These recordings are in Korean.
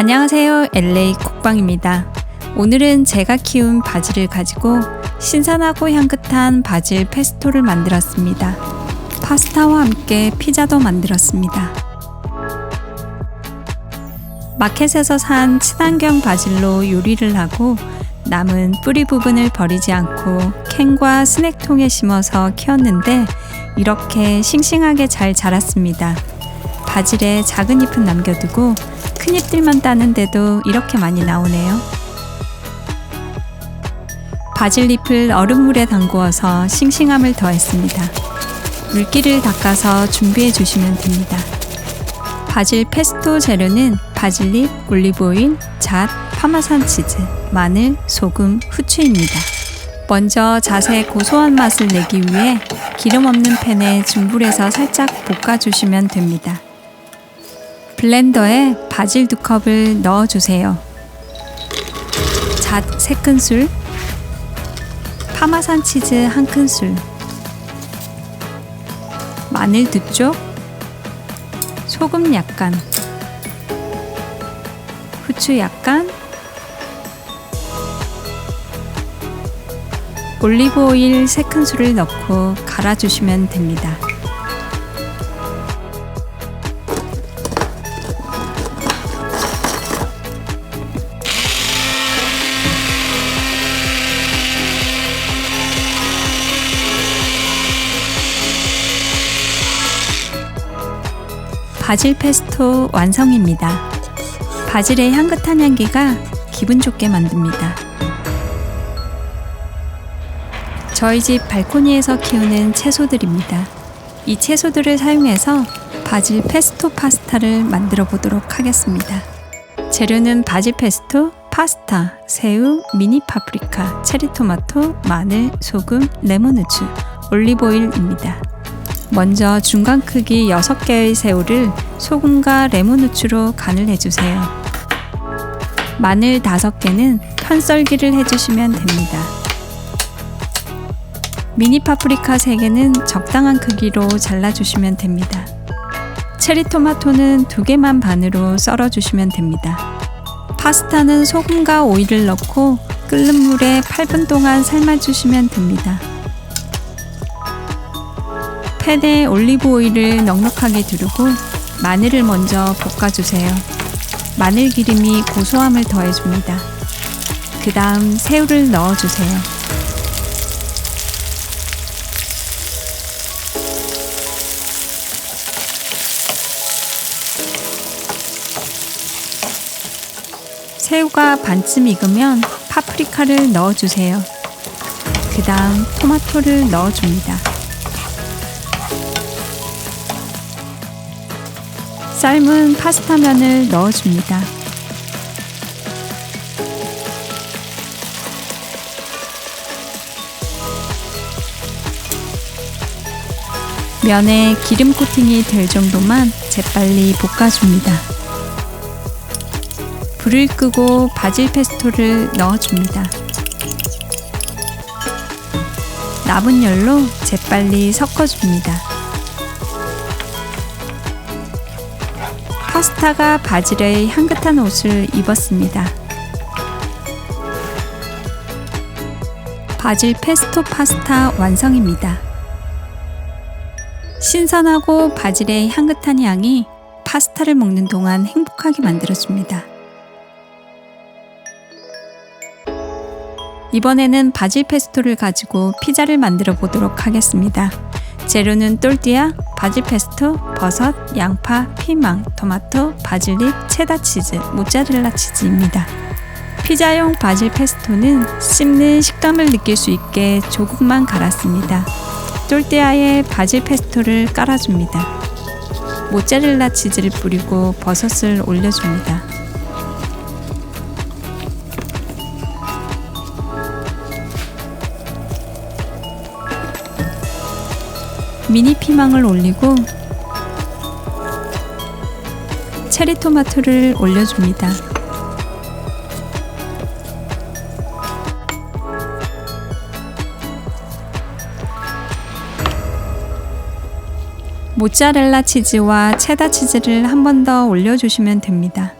안녕하세요. LA 국방입니다. 오늘은 제가 키운 바질을 가지고 신선하고 향긋한 바질 페스토를 만들었습니다. 파스타와 함께 피자도 만들었습니다. 마켓에서 산 친환경 바질로 요리를 하고 남은 뿌리 부분을 버리지 않고 캔과 스낵통에 심어서 키웠는데 이렇게 싱싱하게 잘 자랐습니다. 바질에 작은 잎은 남겨두고 큰 잎들만 따는데도 이렇게 많이 나오네요. 바질잎을 얼음물에 담그어서 싱싱함을 더했습니다. 물기를 닦아서 준비해 주시면 됩니다. 바질 페스토 재료는 바질잎, 올리브오일, 잣, 파마산 치즈, 마늘, 소금, 후추입니다. 먼저 잣의 고소한 맛을 내기 위해 기름 없는 팬에 중불에서 살짝 볶아주시면 됩니다. 블렌더에 바질 두 컵을 넣어주세요. 잣 3큰술, 파마산 치즈 1큰술, 마늘 2쪽, 소금 약간, 후추 약간, 올리브 오일 3큰술을 넣고 갈아주시면 됩니다. 바질 페스토 완성입니다. 바질의 향긋한 향기가 기분 좋게 만듭니다. 저희 집 발코니에서 키우는 채소들입니다. 이 채소들을 사용해서 바질 페스토 파스타를 만들어 보도록 하겠습니다. 재료는 바질 페스토, 파스타, 새우, 미니 파프리카, 체리 토마토, 마늘, 소금, 레몬 후추, 올리브오일입니다. 먼저 중간 크기 6개의 새우를 소금과 레몬 후추로 간을 해주세요. 마늘 5개는 편썰기를 해주시면 됩니다. 미니 파프리카 3개는 적당한 크기로 잘라주시면 됩니다. 체리 토마토는 2개만 반으로 썰어주시면 됩니다. 파스타는 소금과 오일을 넣고 끓는 물에 8분 동안 삶아주시면 됩니다. 팬에 올리브 오일을 넉넉하게 두르고 마늘을 먼저 볶아주세요. 마늘 기름이 고소함을 더해줍니다. 그 다음 새우를 넣어주세요. 새우가 반쯤 익으면 파프리카를 넣어주세요. 그 다음 토마토를 넣어줍니다. 삶은 파스타면을 넣어줍니다. 면에 기름 코팅이 될 정도만 재빨리 볶아줍니다. 불을 끄고 바질 페스토를 넣어줍니다. 남은 열로 재빨리 섞어줍니다. 파스타가 바질의 향긋한 옷을 입었습니다. 바질 페스토 파스타 완성입니다. 신선하고 바질의 향긋한 향이 파스타를 먹는 동안 행복하게 만들어줍니다. 이번에는 바질 페스토를 가지고 피자를 만들어 보도록 하겠습니다. 재료는 똘띠아, 바질 페스토, 버섯, 양파, 피망, 토마토, 바질잎, 체다 치즈, 모짜렐라 치즈입니다. 피자용 바질 페스토는 씹는 식감을 느낄 수 있게 조금만 갈았습니다. 똘띠아에 바질 페스토를 깔아줍니다. 모짜렐라 치즈를 뿌리고 버섯을 올려줍니다. 미니 피망을 올리고 체리 토마토를 올려줍니다. 모짜렐라 치즈와 체다 치즈를 한 번 더 올려주시면 됩니다.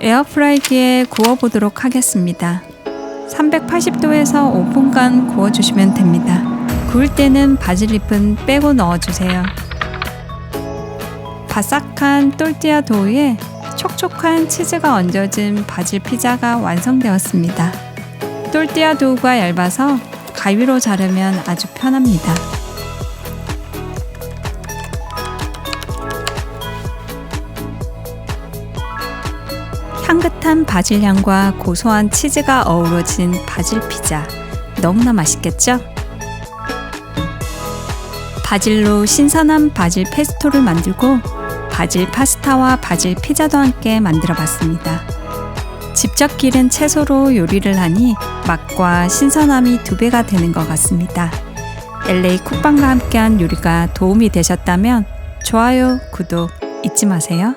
에어프라이기에 구워보도록 하겠습니다. 380도에서 5분간 구워주시면 됩니다. 구울 때는 바질잎은 빼고 넣어주세요. 바삭한 또르띠아 도우에 촉촉한 치즈가 얹어진 바질 피자가 완성되었습니다. 또르띠아 도우가 얇아서 가위로 자르면 아주 편합니다. 향긋한 바질 향과 고소한 치즈가 어우러진 바질 피자. 너무나 맛있겠죠? 바질로 신선한 바질 페스토를 만들고 바질 파스타와 바질 피자도 함께 만들어 봤습니다. 직접 기른 채소로 요리를 하니 맛과 신선함이 두 배가 되는 것 같습니다. LA 쿡방과 함께한 요리가 도움이 되셨다면 좋아요, 구독 잊지 마세요.